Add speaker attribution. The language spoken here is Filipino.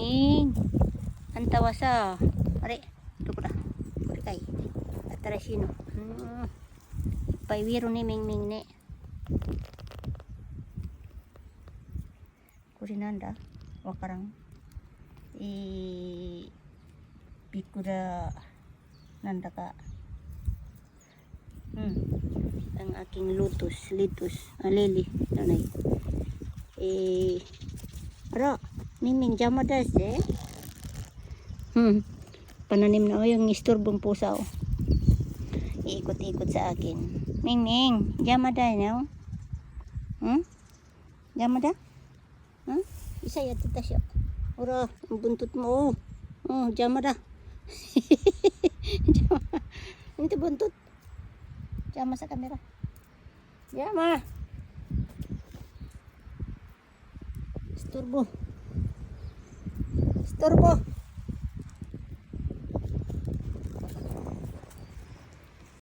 Speaker 1: Ming. Antawa sa. Are. Ito ko na. Kuri kay. Atara sino. Hmm. Paiwiro ni Ming Ming ne. Kuri nanda. Wakarang. Eh. Pikura. Nanda ka. Hmm. Ang aking lutos. Litos. Ah, lili. Nanay. Eh. Ara. Miming jama das eh. Hmm. Pananim na oh, yung istorbong pusa oh. Iikot-ikot sa akin. Ming Ming, jama da no? Hmm? Jama da? Hmm? Isa ya tita siya. Ora, ang buntot mo oh. Oh, jama da. jama. Ito buntot. Jama sa kamera. Jama. Istorbo. तरफ़